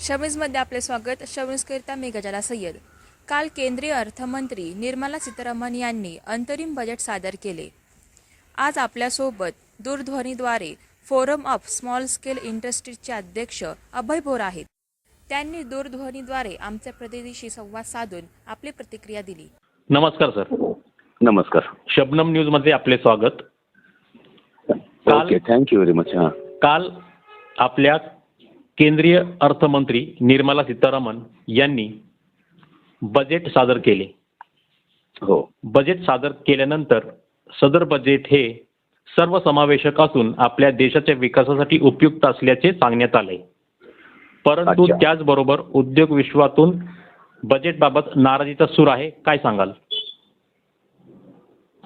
शमीजमध्ये आपले स्वागत. शमीजकरिता मी गजाला सय्यद. काल केंद्रीय अर्थमंत्री निर्मला सीतारामन यांनी अंतरिम बजेट सादर केले. आज आपल्यासोबत दूरध्वनीद्वारे फोरम ऑफ स्मॉल स्केल इंडस्ट्रीजचे अध्यक्ष अभय भोर आहेत. त्यांनी दूरध्वनीद्वारे आमच्या प्रतिनिधीशी संवाद साधून आपली प्रतिक्रिया दिली. नमस्कार सर. नमस्कार. शबनम न्यूजमध्ये आपले स्वागत. ओके थँक्यू व्हेरी मच हां. काल आपल्या केंद्रीय अर्थमंत्री निर्मला सीतारामन यांनी बजेट सादर केले. हो. बजेट सादर केल्यानंतर सदर बजेट हे सर्वसमावेशक असून आपल्या देशाच्या विकासासाठी उपयुक्त असल्याचे सांगण्यात आले. परंतु. त्याचबरोबर उद्योग विश्वातून बजेटबाबत नाराजीचा सूर आहे काय सांगाल?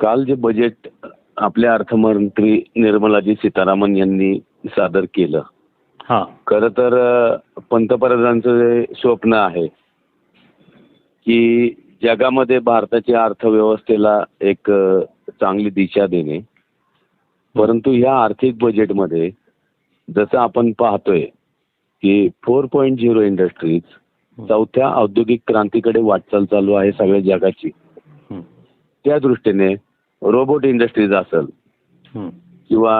काल जे बजेट आपल्या अर्थमंत्री निर्मलाजी सीतारामन यांनी सादर केलं खरं तर पंतप्रधानांचं जे स्वप्न आहे की जगामध्ये भारताच्या अर्थव्यवस्थेला एक चांगली दिशा देणे परंतु ह्या आर्थिक बजेटमध्ये जसं आपण पाहतोय की फोर पॉईंट झिरो इंडस्ट्रीज चौथ्या औद्योगिक क्रांतीकडे वाटचाल चालू आहे सगळ्या जगाची. त्या दृष्टीने रोबोट इंडस्ट्रीज असेल किंवा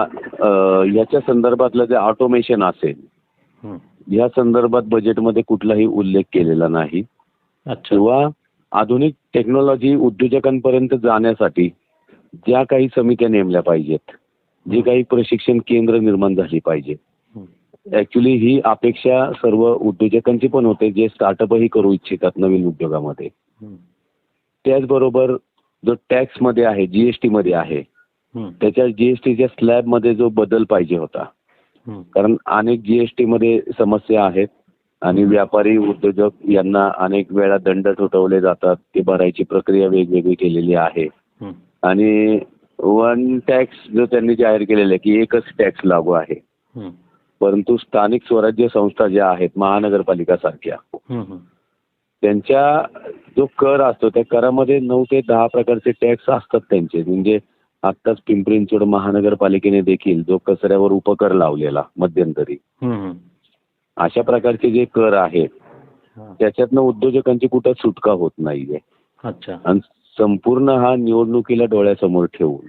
याच्या संदर्भातलं जे ऑटोमेशन असेल. या संदर्भात बजेटमध्ये कुठलाही उल्लेख केलेला नाही. किंवा आधुनिक टेक्नॉलॉजी उद्योजकांपर्यंत जाण्यासाठी ज्या काही समित्या नेमल्या पाहिजेत जी काही प्रशिक्षण केंद्र निर्माण झाली पाहिजे. ऍक्च्युली ही अपेक्षा सर्व उद्योजकांची पण होते जे स्टार्टअपही करू इच्छितात नवीन उद्योगामध्ये. त्याचबरोबर जो टॅक्समध्ये आहे जीएसटी मध्ये आहे त्याच्या जीएसटीच्या स्लॅबमध्ये जो बदल पाहिजे होता. कारण अनेक जीएसटी मध्ये समस्या आहेत आणि व्यापारी उद्योजक यांना अनेक वेळा दंड ठोठवले जातात. ते भरायची प्रक्रिया वेगवेगळी केलेली आहे. आणि वन टॅक्स जो त्यांनी जाहीर केलेला आहे की एकच टॅक्स लागू आहे. परंतु स्थानिक स्वराज्य संस्था ज्या आहेत महानगरपालिका सारख्या. त्यांच्या जो कर असतो त्या करामध्ये नऊ ते दहा प्रकारचे टॅक्स असतात त्यांचे. म्हणजे आत्ताच पिंपरी चिंचवड महानगरपालिकेने देखील जो कचऱ्यावर उपकर लावलेला मध्यंतरी. अशा प्रकारचे जे कर आहेत. त्याच्यातनं उद्योजकांची कुठं सुटका होत नाहीये आणि संपूर्ण हा निवडणुकीला डोळ्यासमोर ठेवून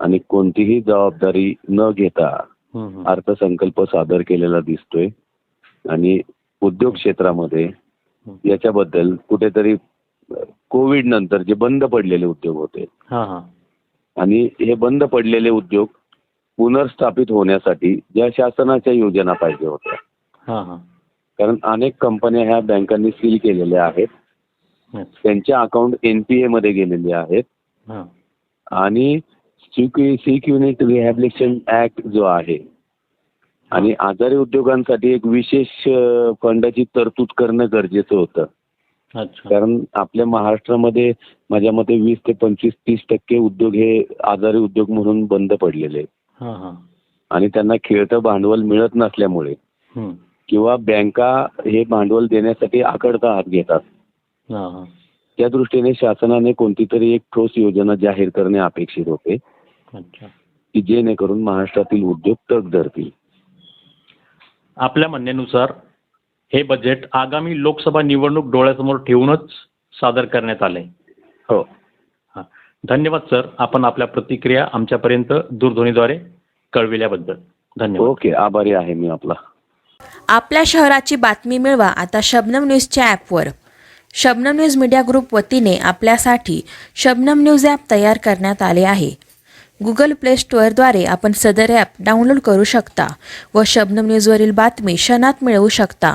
आणि कोणतीही जबाबदारी न घेता. अर्थसंकल्प सादर केलेला दिसतोय आणि उद्योग क्षेत्रामध्ये याच्याबद्दल कुठेतरी कोविड नंतर जे बंद पडलेले उद्योग होते आणि हे बंद पडलेले उद्योग पुनर्स्थापित होण्यासाठी ज्या शासनाच्या योजना पाहिजे होत्या. कारण अनेक कंपन्या ह्या बँकांनी सील केलेल्या आहेत. त्यांच्या अकाउंट एनपीए मध्ये गेलेले आहेत. हां. आणि सिक युनिट रिहॅबिलिटेशन ऍक्ट जो आहे आणि आजारी उद्योगांसाठी एक विशेष फंडाची तरतूद करणं गरजेचं होतं. कारण आपल्या महाराष्ट्रामध्ये माझ्या मते वीस ते पंचवीस तीस टक्के उद्योग हे आजारी उद्योग म्हणून बंद पडलेले आहेत. हां हां. आणि त्यांना खेळतं भांडवल मिळत नसल्यामुळे. किंवा बँका हे भांडवल देण्यासाठी आकडता हात घेतात. त्या दृष्टीने शासनाने कोणती तरी एक ठोस योजना जाहीर करणे अपेक्षित होते. अच्छा. की जेणेकरून महाराष्ट्रातील उद्योग तग धरतील. आपल्या म्हणण्यानुसार हे बजेट आगामी लोकसभा निवडणूक डोळ्यासमोर ठेवूनच सादर करण्यात आले हो. हां. धन्यवाद सर. आपण आपल्या प्रतिक्रिया आमच्यापर्यंत दूरध्वनीद्वारे कळविल्याबद्दल. धन्यवाद. ओके. आभारी आहे मी आपला. आपल्या शहराची बातमी मिळवा आता शबनम न्यूजच्या ॲपवर. शबनम न्यूज मीडिया ग्रुप वतीने आपल्यासाठी शबनम न्यूज ॲप तयार करण्यात आले आहे. गुगल प्ले स्टोअरद्वारे आपण सदर ॲप डाउनलोड करू शकता व शबनम न्यूजवरील बातमी क्षणात मिळवू शकता.